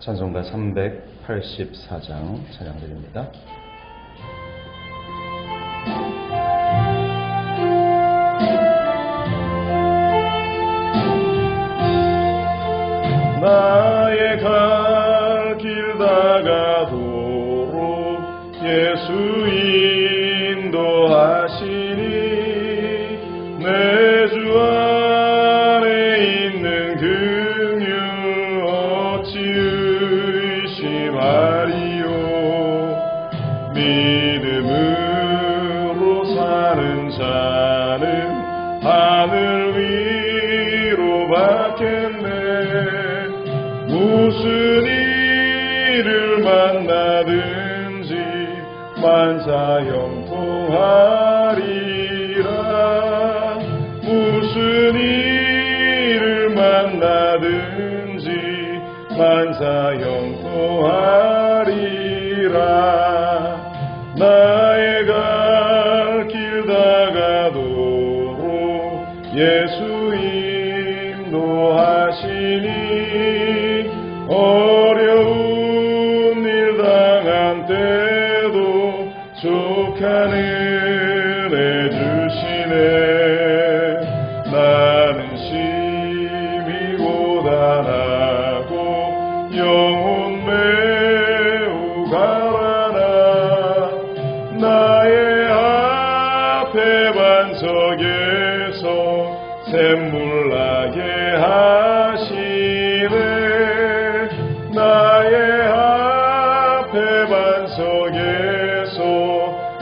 찬송가 384장 찬양드립니다. 나 만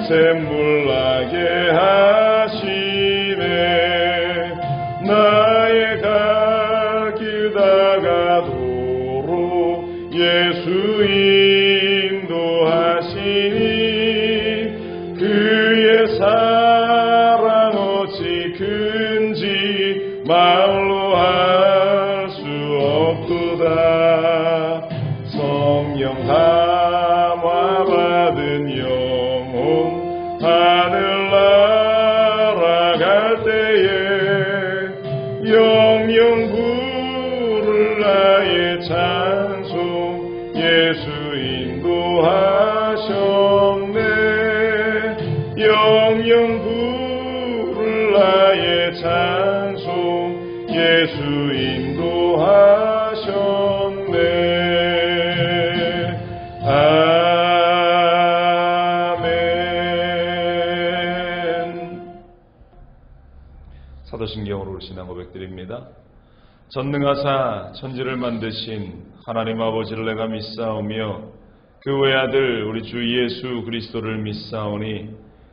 same 영영 부를 나의 찬송 예수 인도하셨네 아멘 사도신경으로 신앙 고백드립니다. 전능하사 천지를 만드신 하나님 아버지를 내가 믿사오며 그 외아들 우리 주 예수 그리스도를 믿사오니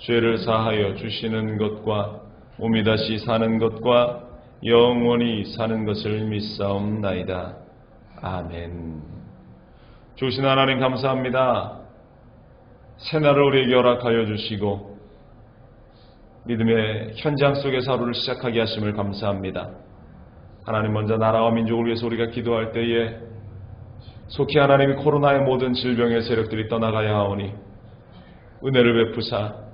죄를 사하여 주시는 것과 몸이 다시 사는 것과 영원히 사는 것을 믿사옵나이다. 아멘. 주신 하나님 감사합니다. 새날을 우리에게 허락하여 주시고 믿음의 현장 속에서 하루를 시작하게 하심을 감사합니다. 하나님 먼저 나라와 민족을 위해서 우리가 기도할 때에 속히 하나님이 코로나의 모든 질병의 세력들이 떠나가야 하오니 은혜를 베푸사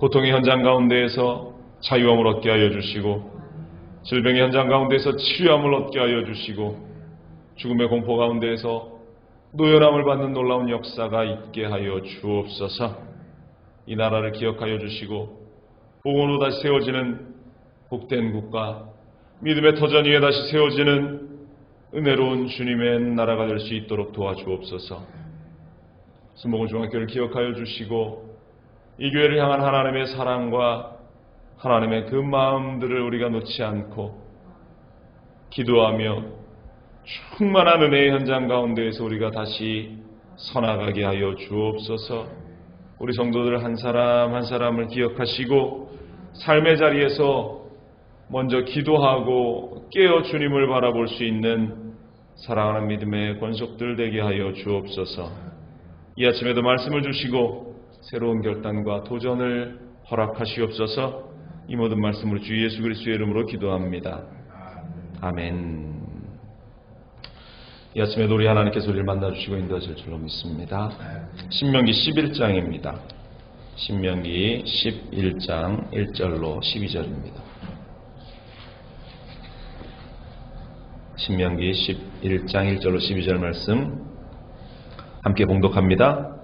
고통의 현장 가운데에서 자유함을 얻게 하여 주시고 질병의 현장 가운데에서 치유함을 얻게 하여 주시고 죽음의 공포 가운데에서 노연함을 받는 놀라운 역사가 있게 하여 주옵소서. 이 나라를 기억하여 주시고 복원으로 다시 세워지는 복된 국가 믿음의 터전 위에 다시 세워지는 은혜로운 주님의 나라가 될 수 있도록 도와주옵소서. 수목원 중학교를 기억하여 주시고 이 교회를 향한 하나님의 사랑과 하나님의 그 마음들을 우리가 놓지 않고 기도하며 충만한 은혜의 현장 가운데에서 우리가 다시 서나가게 하여 주옵소서. 우리 성도들 한 사람 한 사람을 기억하시고 삶의 자리에서 먼저 기도하고 깨어 주님을 바라볼 수 있는 사랑하는 믿음의 권속들 되게 하여 주옵소서. 이 아침에도 말씀을 주시고 새로운 결단과 도전을 허락하시옵소서. 이 모든 말씀으로 주 예수 그리스도의 이름으로 기도합니다. 아멘. 이 아침에도 우리 하나님께서 우리를 만나주시고 인도하실 줄로 믿습니다. 신명기 11장입니다. 신명기 11장 1절로 12절입니다. 신명기 11장 1절로 12절 말씀 함께 봉독합니다.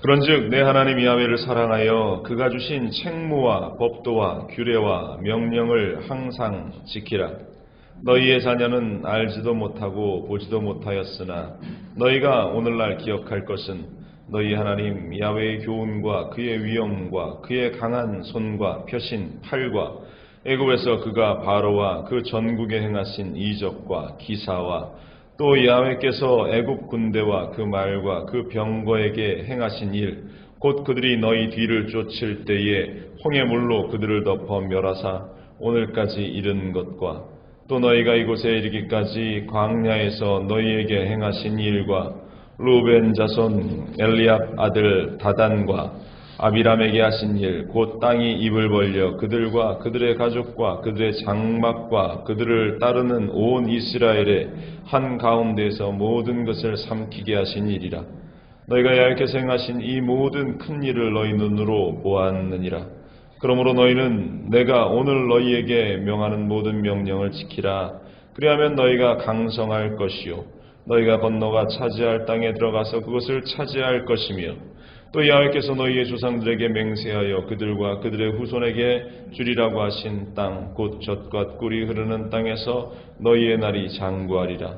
그런즉 내 하나님 야훼를 사랑하여 그가 주신 책무와 법도와 규례와 명령을 항상 지키라. 너희의 자녀는 알지도 못하고 보지도 못하였으나 너희가 오늘날 기억할 것은 너희 하나님 야훼의 교훈과 그의 위엄과 그의 강한 손과 펴신 팔과 애굽에서 그가 바로와 그 전국에 행하신 이적과 기사와 또 야훼께서 애굽 군대와 그 말과 그 병거에게 행하신 일, 곧 그들이 너희 뒤를 쫓을 때에 홍해 물로 그들을 덮어 멸하사 오늘까지 이른 것과 또 너희가 이곳에 이르기까지 광야에서 너희에게 행하신 일과 루벤 자손 엘리압 아들 다단과 아비람에게 하신 일, 곧 땅이 입을 벌려 그들과 그들의 가족과 그들의 장막과 그들을 따르는 온 이스라엘의 한 가운데에서 모든 것을 삼키게 하신 일이라. 너희가 야훼께서 행하신 이 모든 큰 일을 너희 눈으로 보았느니라. 그러므로 너희는 내가 오늘 너희에게 명하는 모든 명령을 지키라. 그리하면 너희가 강성할 것이요. 너희가 건너가 차지할 땅에 들어가서 그것을 차지할 것이며 또 야훼께서 너희의 조상들에게 맹세하여 그들과 그들의 후손에게 주리라고 하신 땅 곧 젖과 꿀이 흐르는 땅에서 너희의 날이 장구하리라.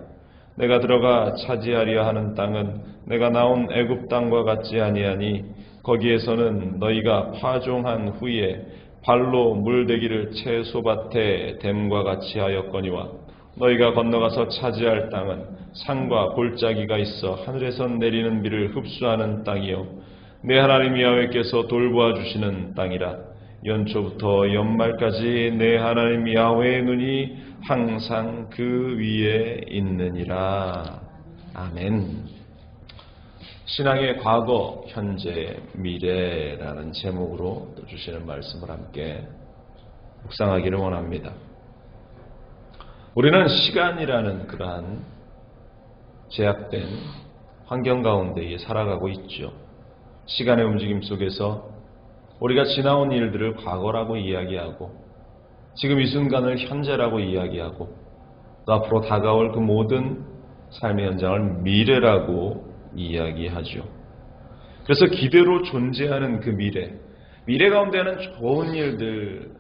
내가 들어가 차지하려 하는 땅은 내가 나온 애굽 땅과 같지 아니하니 거기에서는 너희가 파종한 후에 발로 물대기를 채소밭에 댐과 같이 하였거니와 너희가 건너가서 차지할 땅은 산과 골짜기가 있어 하늘에서 내리는 비를 흡수하는 땅이요 내 하나님 야훼께서 돌보아 주시는 땅이라 연초부터 연말까지 내 하나님 야훼의 눈이 항상 그 위에 있느니라. 아멘. 신앙의 과거, 현재, 미래라는 제목으로 주시는 말씀을 함께 묵상하기를 원합니다. 우리는 시간이라는 그러한 제약된 환경 가운데에 살아가고 있죠. 시간의 움직임 속에서 우리가 지나온 일들을 과거라고 이야기하고 지금 이 순간을 현재라고 이야기하고 또 앞으로 다가올 그 모든 삶의 현장을 미래라고 이야기하죠. 그래서 기대로 존재하는 그 미래, 미래 가운데는 좋은 일들,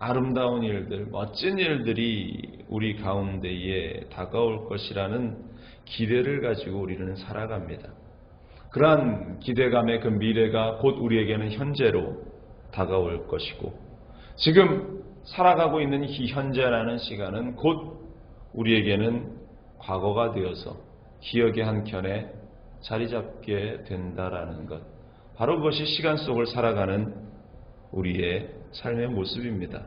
아름다운 일들, 멋진 일들이 우리 가운데에 다가올 것이라는 기대를 가지고 우리는 살아갑니다. 그러한 기대감의 그 미래가 곧 우리에게는 현재로 다가올 것이고 지금 살아가고 있는 이 현재라는 시간은 곧 우리에게는 과거가 되어서 기억의 한켠에 자리 잡게 된다라는 것. 바로 그것이 시간 속을 살아가는 우리의 삶의 모습입니다.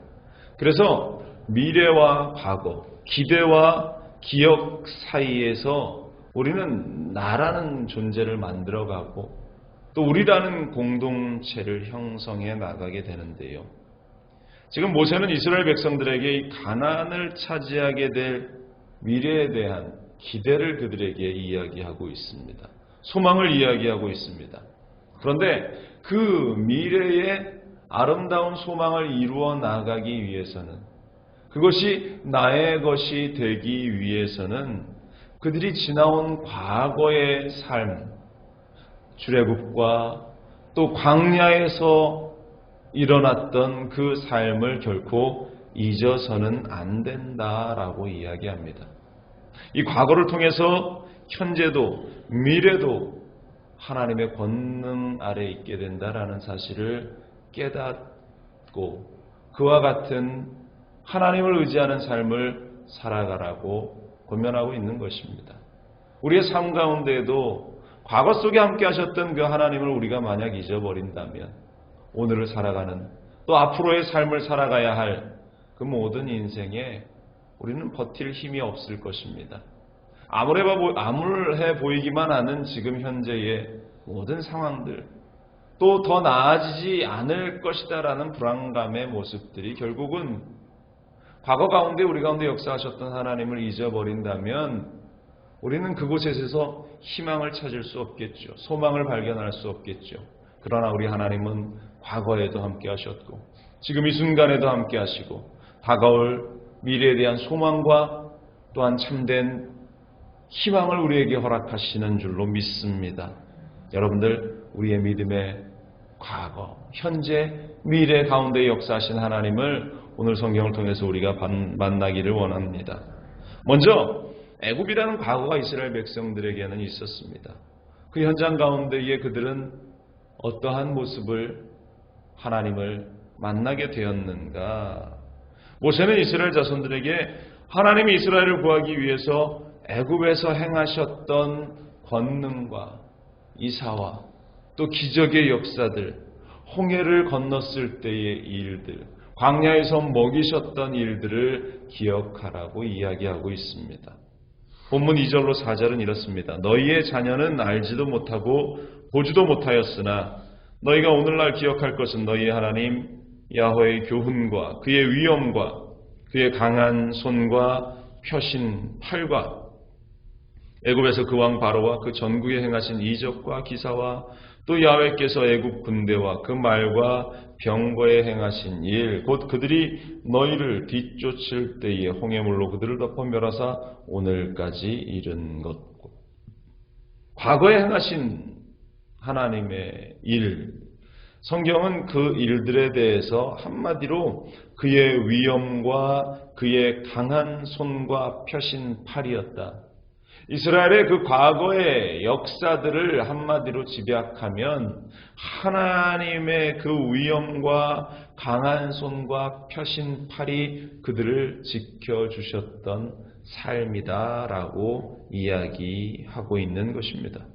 그래서 미래와 과거, 기대와 기억 사이에서 우리는 나라는 존재를 만들어가고 또 우리라는 공동체를 형성해 나가게 되는데요. 지금 모세는 이스라엘 백성들에게 이 가난을 차지하게 될 미래에 대한 기대를 그들에게 이야기하고 있습니다. 소망을 이야기하고 있습니다. 그런데 그 미래의 아름다운 소망을 이루어 나가기 위해서는 그것이 나의 것이 되기 위해서는 그들이 지나온 과거의 삶, 출애굽과 또 광야에서 일어났던 그 삶을 결코 잊어서는 안 된다라고 이야기합니다. 이 과거를 통해서 현재도 미래도 하나님의 권능 아래 있게 된다라는 사실을 깨닫고 그와 같은 하나님을 의지하는 삶을 살아가라고 권면하고 있는 것입니다. 우리의 삶 가운데에도 과거 속에 함께 하셨던 그 하나님을 우리가 만약 잊어버린다면 오늘을 살아가는 또 앞으로의 삶을 살아가야 할 그 모든 인생에 우리는 버틸 힘이 없을 것입니다. 암울해, 보이기만 하는 지금 현재의 모든 상황들, 또 더 나아지지 않을 것이다라는 불안감의 모습들이 결국은 과거 가운데 우리 가운데 역사하셨던 하나님을 잊어버린다면 우리는 그곳에서 희망을 찾을 수 없겠죠. 소망을 발견할 수 없겠죠. 그러나 우리 하나님은 과거에도 함께 하셨고, 지금 이 순간에도 함께 하시고, 다가올 미래에 대한 소망과 또한 참된 희망을 우리에게 허락하시는 줄로 믿습니다. 여러분들, 우리의 믿음의 과거, 현재, 미래 가운데 역사하신 하나님을 오늘 성경을 통해서 우리가 반- 만나기를 원합니다. 먼저 애굽이라는 과거가 이스라엘 백성들에게는 있었습니다. 그 현장 가운데에 그들은 어떠한 모습을 하나님을 만나게 되었는가? 모세는 이스라엘 자손들에게 하나님이 이스라엘을 구하기 위해서 애굽에서 행하셨던 권능과 이사와 또 기적의 역사들, 홍해를 건넜을 때의 일들, 광야에서 먹이셨던 일들을 기억하라고 이야기하고 있습니다. 본문 2절로 4절은 이렇습니다. 너희의 자녀는 알지도 못하고 보지도 못하였으나 너희가 오늘날 기억할 것은 너희의 하나님 야훼의 교훈과 그의 위엄과 그의 강한 손과 펴신 팔과 애굽에서 그 왕 바로와 그 전국에 행하신 이적과 기사와 또 야훼께서 애굽 군대와 그 말과 병거에 행하신 일, 곧 그들이 너희를 뒤쫓을 때에 홍해물로 그들을 덮어 멸하사 오늘까지 이른 것. 과거에 행하신 하나님의 일, 성경은 그 일들에 대해서 한마디로 그의 위엄과 그의 강한 손과 펴신 팔이었다. 이스라엘의 그 과거의 역사들을 한마디로 집약하면 하나님의 그 위엄과 강한 손과 펴신 팔이 그들을 지켜주셨던 삶이다라고 이야기하고 있는 것입니다.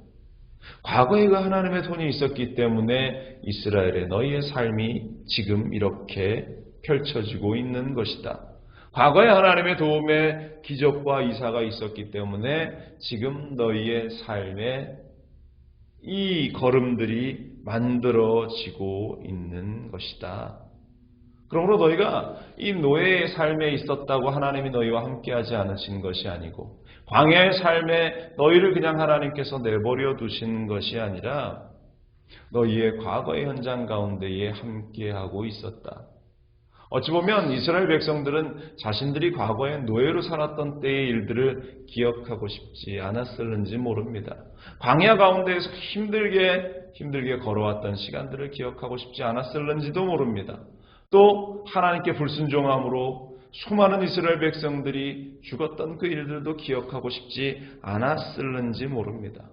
과거에 그 하나님의 손이 있었기 때문에 이스라엘의 너희의 삶이 지금 이렇게 펼쳐지고 있는 것이다. 과거에 하나님의 도움에 기적과 이사가 있었기 때문에 지금 너희의 삶에 이 걸음들이 만들어지고 있는 것이다. 그러므로 너희가 이 노예의 삶에 있었다고 하나님이 너희와 함께하지 않으신 것이 아니고 광야의 삶에 너희를 그냥 하나님께서 내버려 두신 것이 아니라 너희의 과거의 현장 가운데에 함께하고 있었다. 어찌 보면 이스라엘 백성들은 자신들이 과거에 노예로 살았던 때의 일들을 기억하고 싶지 않았을는지 모릅니다. 광야 가운데에서 힘들게 힘들게 걸어왔던 시간들을 기억하고 싶지 않았을는지도 모릅니다. 또 하나님께 불순종함으로 수많은 이스라엘 백성들이 죽었던 그 일들도 기억하고 싶지 않았을는지 모릅니다.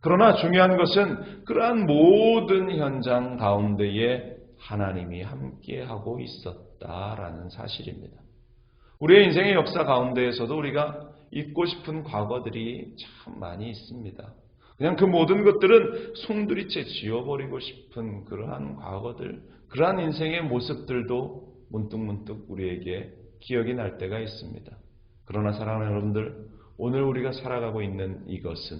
그러나 중요한 것은 그러한 모든 현장 가운데에 하나님이 함께하고 있었다 라는 사실입니다. 우리의 인생의 역사 가운데에서도 우리가 잊고 싶은 과거들이 참 많이 있습니다. 그냥 그 모든 것들은 송두리째 지워버리고 싶은 그러한 과거들, 그러한 인생의 모습들도 문득문득 우리에게 기억이 날 때가 있습니다. 그러나 사랑하는 여러분들, 오늘 우리가 살아가고 있는 이것은,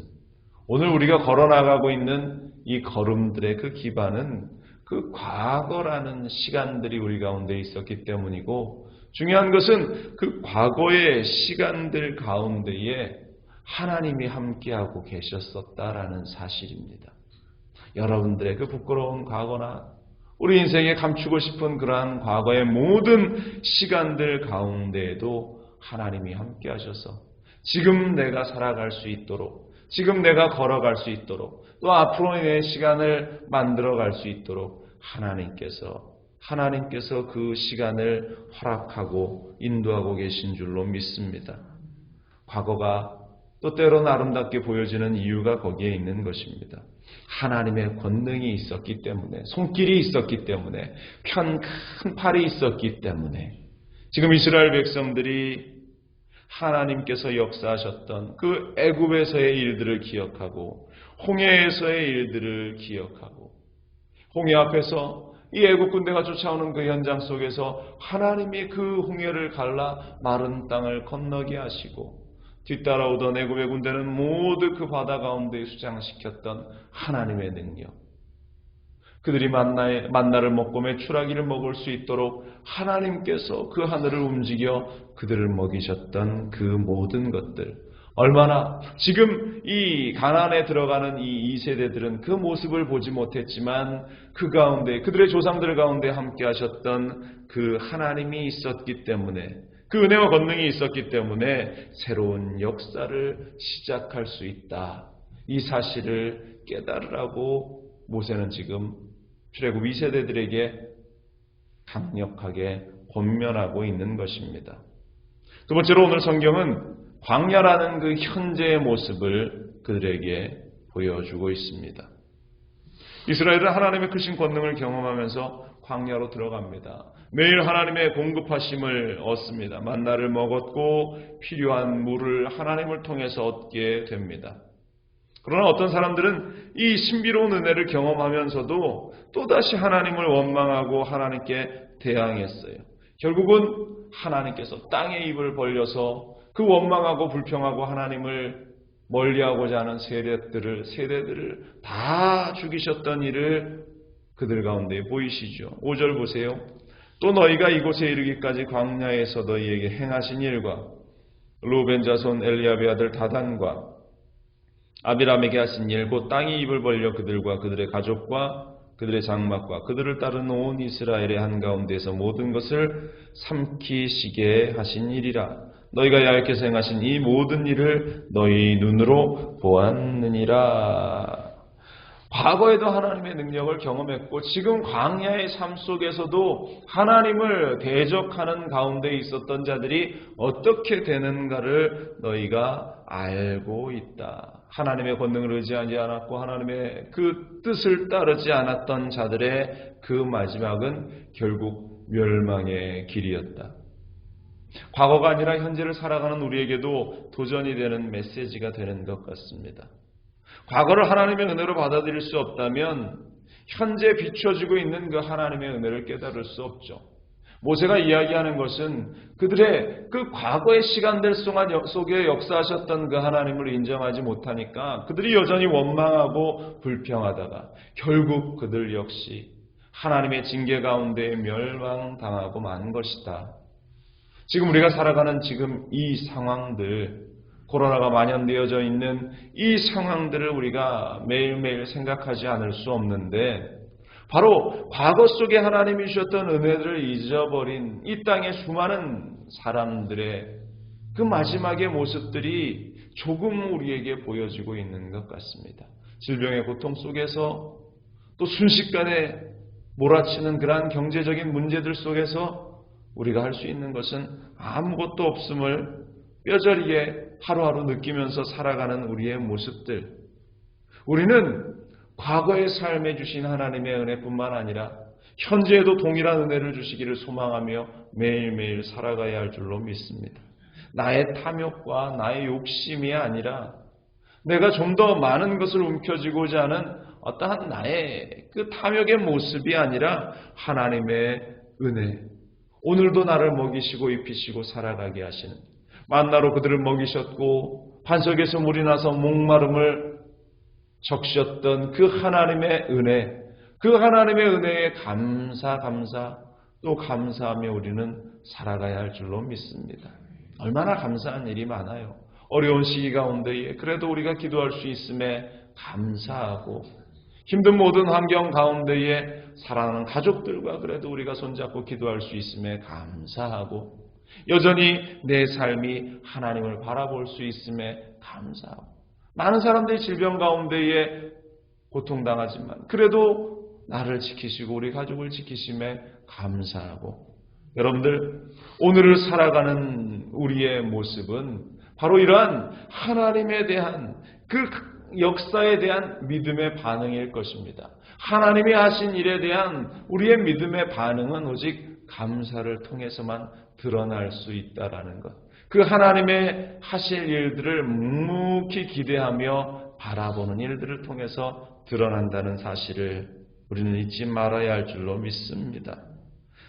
오늘 우리가 걸어나가고 있는 이 걸음들의 그 기반은 그 과거라는 시간들이 우리 가운데 있었기 때문이고, 중요한 것은 그 과거의 시간들 가운데에 하나님이 함께하고 계셨었다라는 사실입니다. 여러분들의 그 부끄러운 과거나 우리 인생에 감추고 싶은 그러한 과거의 모든 시간들 가운데에도 하나님이 함께 하셔서 지금 내가 살아갈 수 있도록, 지금 내가 걸어갈 수 있도록, 또 앞으로의 내 시간을 만들어 갈 수 있도록 하나님께서, 하나님께서 그 시간을 허락하고 인도하고 계신 줄로 믿습니다. 과거가 또 때로는 아름답게 보여지는 이유가 거기에 있는 것입니다. 하나님의 권능이 있었기 때문에, 손길이 있었기 때문에, 편 큰 팔이 있었기 때문에, 지금 이스라엘 백성들이 하나님께서 역사하셨던 그 애굽에서의 일들을 기억하고, 홍해에서의 일들을 기억하고, 홍해 앞에서 이 애굽 군대가 쫓아오는 그 현장 속에서 하나님이 그 홍해를 갈라 마른 땅을 건너게 하시고, 뒤따라오던 애굽의 군대는 모두 그 바다 가운데 수장시켰던 하나님의 능력. 그들이 만나의, 만나를 먹고 매출하기를 먹을 수 있도록 하나님께서 그 하늘을 움직여 그들을 먹이셨던 그 모든 것들. 얼마나 지금 이 가난에 들어가는 이 2세대들은 그 모습을 보지 못했지만 그 가운데 그들의 조상들 가운데 함께 하셨던 그 하나님이 있었기 때문에 그 은혜와 권능이 있었기 때문에 새로운 역사를 시작할 수 있다. 이 사실을 깨달으라고 모세는 지금 출애굽 2세대들에게 강력하게 권면하고 있는 것입니다. 두 번째로 오늘 성경은 광야라는 그 현재의 모습을 그들에게 보여주고 있습니다. 이스라엘은 하나님의 크신 권능을 경험하면서 광야로 들어갑니다. 매일 하나님의 공급하심을 얻습니다. 만나를 먹었고 필요한 물을 하나님을 통해서 얻게 됩니다. 그러나 어떤 사람들은 이 신비로운 은혜를 경험하면서도 또다시 하나님을 원망하고 하나님께 대항했어요. 결국은 하나님께서 땅의 입을 벌려서 그 원망하고 불평하고 하나님을 멀리하고자 하는 세대들을 세대들을 다 죽이셨던 일을 그들 가운데 보이시죠. 5절 보세요. 또 너희가 이곳에 이르기까지 광야에서 너희에게 행하신 일과 루벤 자손 엘리압의 아들 다단과 아비람에게 하신 일, 곧 땅이 입을 벌려 그들과 그들의 가족과 그들의 장막과 그들을 따른 온 이스라엘의 한가운데서 모든 것을 삼키시게 하신 일이라. 너희가 야외께서 행하신 이 모든 일을 너희 눈으로 보았느니라. 과거에도 하나님의 능력을 경험했고 지금 광야의 삶 속에서도 하나님을 대적하는 가운데 있었던 자들이 어떻게 되는가를 너희가 알고 있다. 하나님의 권능을 의지하지 않았고 하나님의 그 뜻을 따르지 않았던 자들의 그 마지막은 결국 멸망의 길이었다. 과거가 아니라 현재를 살아가는 우리에게도 도전이 되는 메시지가 되는 것 같습니다. 과거를 하나님의 은혜로 받아들일 수 없다면 현재 비춰지고 있는 그 하나님의 은혜를 깨달을 수 없죠. 모세가 이야기하는 것은 그들의 그 과거의 시간들 속에 역사하셨던 그 하나님을 인정하지 못하니까 그들이 여전히 원망하고 불평하다가 결국 그들 역시 하나님의 징계 가운데 멸망당하고 만 것이다. 지금 우리가 살아가는 지금 이 상황들, 코로나가 만연되어져 있는 이 상황들을 우리가 매일매일 생각하지 않을 수 없는데 바로 과거 속에 하나님이 주셨던 은혜들을 잊어버린 이 땅의 수많은 사람들의 그 마지막의 모습들이 조금 우리에게 보여지고 있는 것 같습니다. 질병의 고통 속에서 또 순식간에 몰아치는 그러한 경제적인 문제들 속에서 우리가 할 수 있는 것은 아무것도 없음을 뼈저리게 하루하루 느끼면서 살아가는 우리의 모습들. 우리는 과거의 삶에 주신 하나님의 은혜뿐만 아니라 현재에도 동일한 은혜를 주시기를 소망하며 매일매일 살아가야 할 줄로 믿습니다. 나의 탐욕과 나의 욕심이 아니라 내가 좀 더 많은 것을 움켜쥐고자 하는 어떠한 나의 그 탐욕의 모습이 아니라 하나님의 은혜. 오늘도 나를 먹이시고 입히시고 살아가게 하시는 만나로 그들을 먹이셨고 반석에서 물이 나서 목마름을 적셨던 그 하나님의 은혜, 그 하나님의 은혜에 감사, 감사, 또 감사하며 우리는 살아가야 할 줄로 믿습니다. 얼마나 감사한 일이 많아요. 어려운 시기 가운데에 그래도 우리가 기도할 수 있음에 감사하고 힘든 모든 환경 가운데에 사랑하는 가족들과 그래도 우리가 손잡고 기도할 수 있음에 감사하고 여전히 내 삶이 하나님을 바라볼 수 있음에 감사하고 많은 사람들이 질병 가운데에 고통당하지만 그래도 나를 지키시고 우리 가족을 지키심에 감사하고 여러분들 오늘을 살아가는 우리의 모습은 바로 이러한 하나님에 대한 그 역사에 대한 믿음의 반응일 것입니다. 하나님이 하신 일에 대한 우리의 믿음의 반응은 오직 감사를 통해서만 드러날 수 있다라는 것. 그 하나님의 하실 일들을 묵묵히 기대하며 바라보는 일들을 통해서 드러난다는 사실을 우리는 잊지 말아야 할 줄로 믿습니다.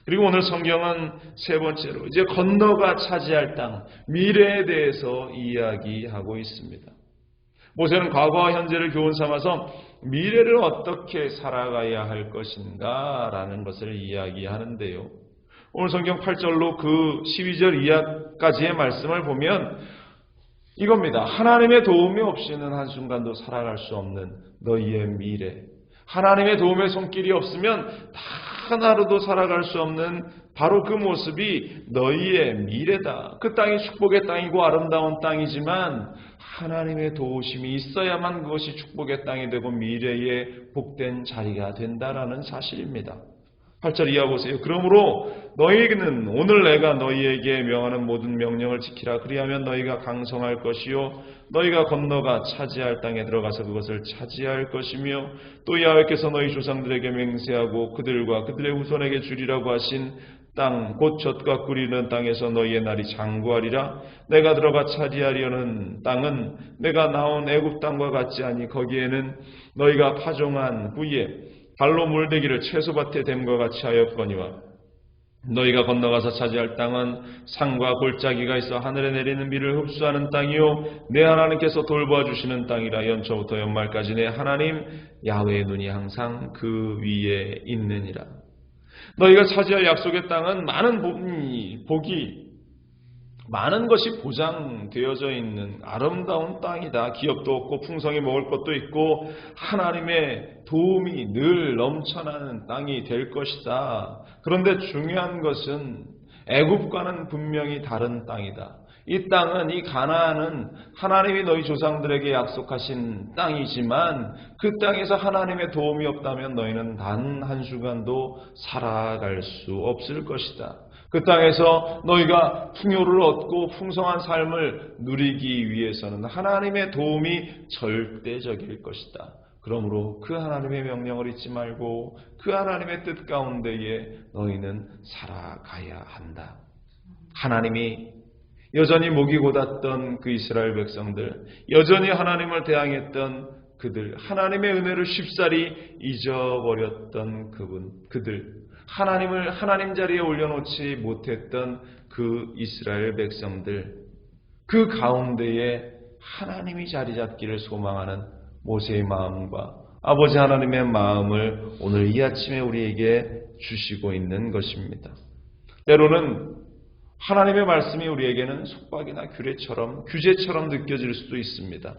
그리고 오늘 성경은 세 번째로 이제 건너가 차지할 땅, 미래에 대해서 이야기하고 있습니다. 모세는 과거와 현재를 교훈 삼아서 미래를 어떻게 살아가야 할 것인가 라는 것을 이야기하는데요. 오늘 성경 8절로 그 12절 이하까지의 말씀을 보면 이겁니다. 하나님의 도움이 없이는 한순간도 살아갈 수 없는 너희의 미래. 하나님의 도움의 손길이 없으면 단 하루도 살아갈 수 없는 바로 그 모습이 너희의 미래다. 그 땅이 축복의 땅이고 아름다운 땅이지만 하나님의 도우심이 있어야만 그것이 축복의 땅이 되고 미래의 복된 자리가 된다라는 사실입니다. 8절 이하 보세요. 그러므로 너희에게는 오늘 내가 너희에게 명하는 모든 명령을 지키라. 그리하면 너희가 강성할 것이요. 너희가 건너가 차지할 땅에 들어가서 그것을 차지할 것이며 또 야훼께서 너희 조상들에게 맹세하고 그들과 그들의 후손에게 주리라고 하신 땅, 곧 젖과 꿀이는 땅에서 너희의 날이 장구하리라. 내가 들어가 차지하려는 땅은 내가 나온 애굽 땅과 같지 아니. 거기에는 너희가 파종한 후에 발로 물대기를 채소밭에 댐과 같이 하였거니와 너희가 건너가서 차지할 땅은 산과 골짜기가 있어 하늘에 내리는 비를 흡수하는 땅이요. 내 하나님께서 돌보아 주시는 땅이라. 연초부터 연말까지 내 하나님 야훼의 눈이 항상 그 위에 있느니라 너희가 차지할 약속의 땅은 많은 복이, 복이 많은 것이 보장되어져 있는 아름다운 땅이다. 기업도 없고 풍성히 먹을 것도 있고 하나님의 도움이 늘 넘쳐나는 땅이 될 것이다. 그런데 중요한 것은 애굽과는 분명히 다른 땅이다. 이 땅은 이 가나안은 하나님이 너희 조상들에게 약속하신 땅이지만 그 땅에서 하나님의 도움이 없다면 너희는 단 한순간도 살아갈 수 없을 것이다. 그 땅에서 너희가 풍요를 얻고 풍성한 삶을 누리기 위해서는 하나님의 도움이 절대적일 것이다. 그러므로 그 하나님의 명령을 잊지 말고 그 하나님의 뜻 가운데에 너희는 살아가야 한다. 하나님이 여전히 목이 곧았던 그 이스라엘 백성들, 여전히 하나님을 대항했던 그들, 하나님의 은혜를 쉽사리 잊어버렸던 그분, 그들, 하나님을 하나님 자리에 올려놓지 못했던 그 이스라엘 백성들, 그 가운데에 하나님이 자리 잡기를 소망하는 모세의 마음과 아버지 하나님의 마음을 오늘 이 아침에 우리에게 주시고 있는 것입니다. 때로는 하나님의 말씀이 우리에게는 속박이나 규례처럼 규제처럼 느껴질 수도 있습니다.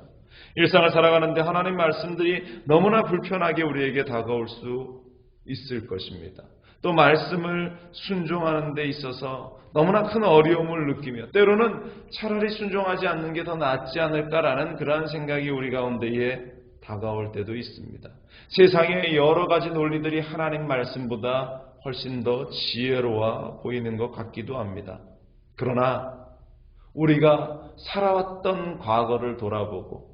일상을 살아가는데 하나님 말씀들이 너무나 불편하게 우리에게 다가올 수 있을 것입니다. 또 말씀을 순종하는 데 있어서 너무나 큰 어려움을 느끼며 때로는 차라리 순종하지 않는 게 더 낫지 않을까라는 그러한 생각이 우리 가운데에 다가올 때도 있습니다. 세상의 여러 가지 논리들이 하나님 말씀보다 훨씬 더 지혜로워 보이는 것 같기도 합니다. 그러나 우리가 살아왔던 과거를 돌아보고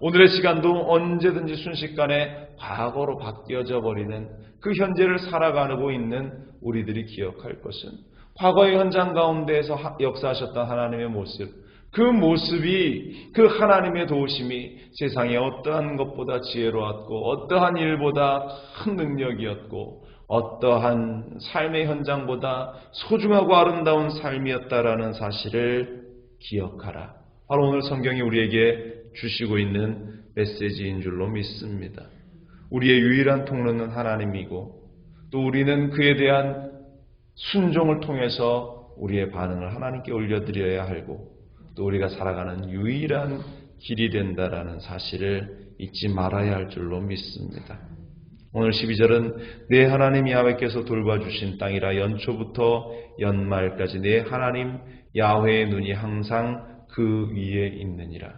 오늘의 시간도 언제든지 순식간에 과거로 바뀌어져 버리는 그 현재를 살아가고 있는 우리들이 기억할 것은 과거의 현장 가운데에서 역사하셨던 하나님의 모습, 그 모습이 그 하나님의 도우심이 세상의 어떠한 것보다 지혜로웠고 어떠한 일보다 큰 능력이었고 어떠한 삶의 현장보다 소중하고 아름다운 삶이었다라는 사실을 기억하라. 바로 오늘 성경이 우리에게 주시고 있는 메시지인 줄로 믿습니다. 우리의 유일한 통로는 하나님이고 또 우리는 그에 대한 순종을 통해서 우리의 반응을 하나님께 올려드려야 하고 또 우리가 살아가는 유일한 길이 된다라는 사실을 잊지 말아야 할 줄로 믿습니다. 오늘 12절은 내 하나님 야훼께서 돌봐주신 땅이라 연초부터 연말까지 내 하나님 야훼의 눈이 항상 그 위에 있느니라.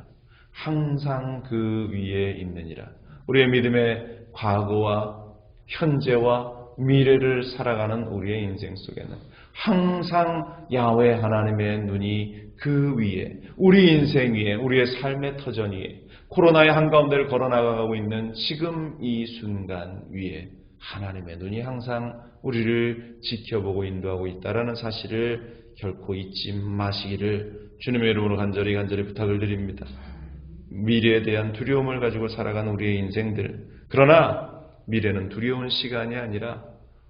항상 그 위에 있느니라. 우리의 믿음의 과거와 현재와 미래를 살아가는 우리의 인생 속에는 항상 야훼 하나님의 눈이 그 위에 우리 인생 위에 우리의 삶의 터전 위에 코로나의 한가운데를 걸어나가고 있는 지금 이 순간 위에 하나님의 눈이 항상 우리를 지켜보고 인도하고 있다라는 사실을 결코 잊지 마시기를 주님의 이름으로 간절히 간절히 부탁을 드립니다. 미래에 대한 두려움을 가지고 살아가는 우리의 인생들. 그러나 미래는 두려운 시간이 아니라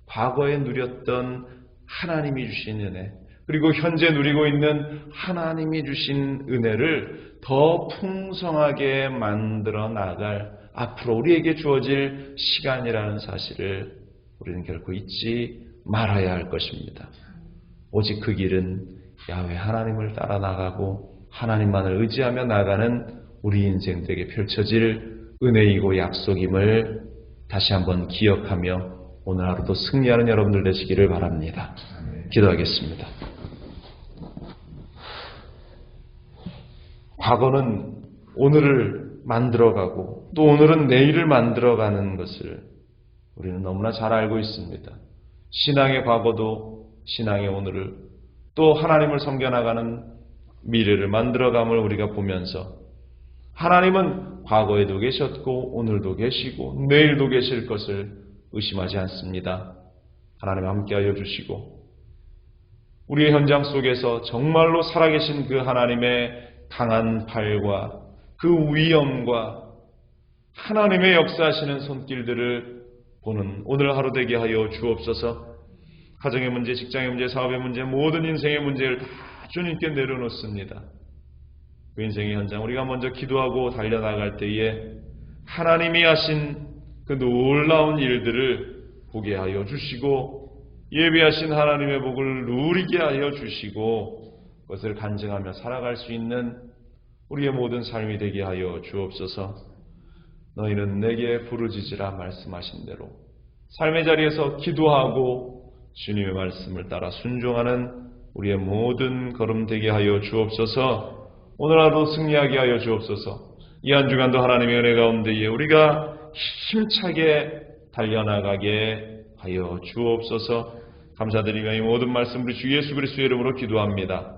과거에 누렸던 하나님이 주신 은혜, 그리고 현재 누리고 있는 하나님이 주신 은혜를 더 풍성하게 만들어 나갈 앞으로 우리에게 주어질 시간이라는 사실을 우리는 결코 잊지 말아야 할 것입니다. 오직 그 길은 야외 하나님을 따라 나가고 하나님만을 의지하며 나가는 우리 인생들에게 펼쳐질 은혜이고 약속임을 다시 한번 기억하며 오늘 하루도 승리하는 여러분들 되시기를 바랍니다. 기도하겠습니다. 과거는 오늘을 만들어가고 또 오늘은 내일을 만들어가는 것을 우리는 너무나 잘 알고 있습니다. 신앙의 과거도 신앙의 오늘을 또 하나님을 섬겨나가는 미래를 만들어감을 우리가 보면서 하나님은 과거에도 계셨고 오늘도 계시고 내일도 계실 것을 의심하지 않습니다. 하나님 함께하여 주시고 우리의 현장 속에서 정말로 살아계신 그 하나님의 강한 팔과 그 위엄과 하나님의 역사하시는 손길들을 보는 오늘 하루 되게 하여 주옵소서. 가정의 문제, 직장의 문제, 사업의 문제, 모든 인생의 문제를 다 주님께 내려놓습니다. 그 인생의 현장 우리가 먼저 기도하고 달려나갈 때에 하나님이 하신 그 놀라운 일들을 보게 하여 주시고 예비하신 하나님의 복을 누리게 하여 주시고 그것을 간증하며 살아갈 수 있는 우리의 모든 삶이 되게 하여 주옵소서. 너희는 내게 부르짖으라 말씀하신 대로 삶의 자리에서 기도하고 주님의 말씀을 따라 순종하는 우리의 모든 걸음 되게 하여 주옵소서. 오늘 하루 승리하게 하여 주옵소서. 이 한 주간도 하나님의 은혜 가운데에 우리가 힘차게 달려나가게 하여 주옵소서. 감사드리며 이 모든 말씀 우리 주 예수 그리스도의 이름으로 기도합니다.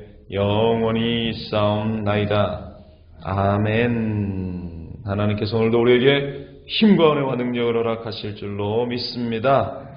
영원히 싸움나이다. 아멘. 하나님께서 오늘도 우리에게 힘과 은혜와 능력을 허락하실 줄로 믿습니다.